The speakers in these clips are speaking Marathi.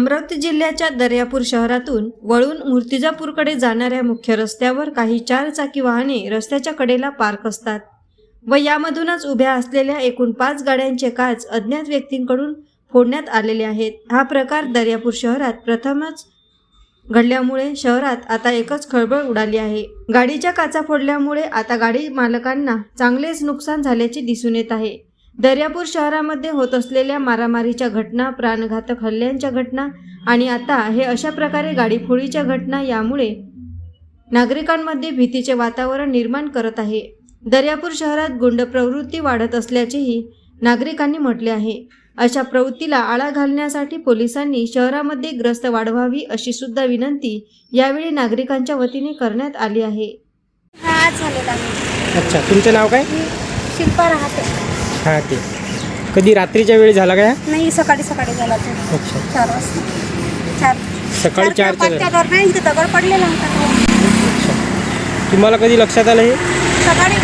अमरावती जिल्ह्याच्या दर्यापूर शहरातून वळून मूर्तिजापूरकडे जाणाऱ्या मुख्य रस्त्यावर काही चारचाकी वाहने रस्त्याच्या कडेला पार्क असतात व यामधूनच उभ्या असलेल्या एकूण पाच गाड्यांचे काच अज्ञात व्यक्तींकडून फोडण्यात आलेले आहेत. हा प्रकार दर्यापूर शहरात प्रथमच घडल्यामुळे शहरात आता एकच खळबळ उडाली आहे. गाडीच्या काचा फोडल्यामुळे आता गाडी मालकांना चांगलेच नुकसान झाल्याचे दिसून येत आहे. दर्यापूर शहरामध्ये होत असलेल्या मारामारीच्या घटना प्राणघातक हल्ल्यांच्या घटना आणि आता हे अशा प्रकारे गाडीफोडीच्या घटना यामुळे नागरिकांमध्ये भीतीचे वातावरण निर्माण करत आहे. दर्यापूर शहरात गुंड प्रवृत्ती वाढत असल्याचेही नागरिकांनी म्हटले आहे. अशा प्रवृत्तीला आळा घालण्यासाठी पोलिसांनी शहरामध्ये ग्रस्त वाढवावी अशी सुद्धा विनंती यावेळी नागरिकांच्या वतीने करण्यात आली आहे. हा आज झालेला अच्छा तुमचं नाव काय? शिल्पा राहते. हां ते. कधी रात्रीच्या वेळी झाला का नाही सकाळी सकाळी झाला तो. अच्छा. चार वाजता. चार सकाळी चार इथे दगड पडलेला होता तो. तुम्हाला कधी लक्षात आलं हे? सकाळी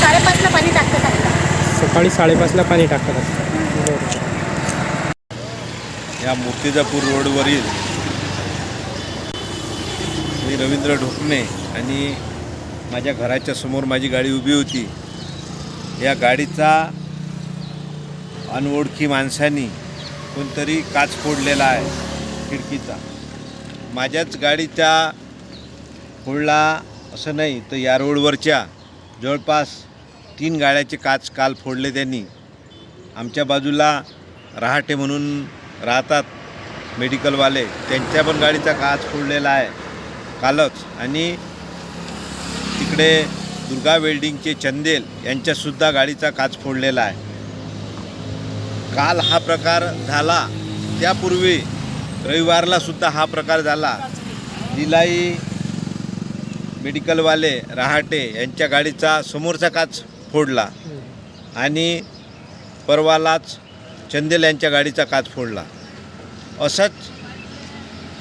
साडेपाचला पाणी टाकतं टाकतं सकाळी साडेपाचला पाणी टाकतात बरं या मूर्तिजापूर रोडवरील मी रवींद्र ढोकणे आणि माझ्या घराच्या समोर माझी गाडी उभी होती. या गाडीचा अनओळखी माणसांनी कोणतरी काच फोडलेला आहे खिडकीचा. माझ्याच गाडीच्या फोडला असं नाही तर या रोडवरच्या जवळपास तीन गाड्याचे काच काल फोडले त्यांनी. आमच्या बाजूला रहाटे म्हणून राहतात मेडिकलवाले त्यांच्या पण गाडीचा काच फोडलेला आहे कालच. आणि तिकडे दुर्गा वेल्डिंगचे चंदेल यांच्यासुद्धा गाडीचा काच फोडलेला आहे. काल हा प्रकार झाला त्यापूर्वी रविवारला सुद्धा हा प्रकार झाला. दिलाई मेडिकलवाले रहाटे यांच्या गाडीचा समोरचा काच फोडला आणि परवालाच चंदेल यांच्या गाडीचा काच फोडला. असंच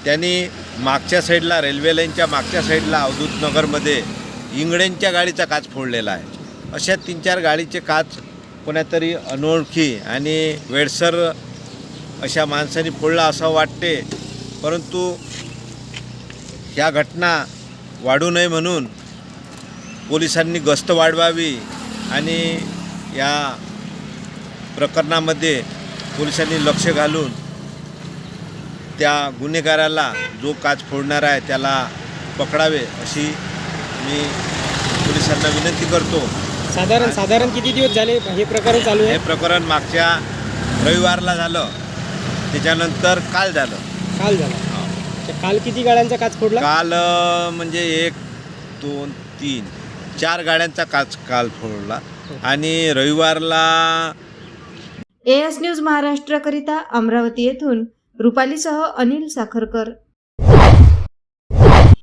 त्यांनी मागच्या साईडला रेल्वे लाईनच्या मागच्या साईडला अवधूतनगरमध्ये इंगळेंच्या इंगळ्यांच्या गाडीचा काच फोडलेला आहे. अशा तीन चार गाडीचे काच कोणातरी अनोळखी आणि वेडसर अशा माणसांनी फोडला असं वाटते. परंतु ह्या घटना वाढू नये म्हणून पोलिसांनी गस्त वाढवावी आणि या प्रकरणामध्ये पोलिसांनी लक्ष घालून त्या गुन्हेगाराला जो काच फोडणार आहे त्याला पकडावे अशी मी पोलिसांना विनंती करतो. साधारण साधारण किती दिवस झाले हे प्रकरण चालू हे आहे? प्रकरण मागच्या रविवारला झालं. त्याच्यानंतर काल झालं. काल झाला. तर काल किती गाड्यांचा काच फोडला? काल अं, म्हणजे एक दोन तीन चार गाड्यांचा काच काल फोडला. आणि रविवारला एएस न्यूज महाराष्ट्राकरिता अमरावती येथून रुपालीसह अनिल साखरकर.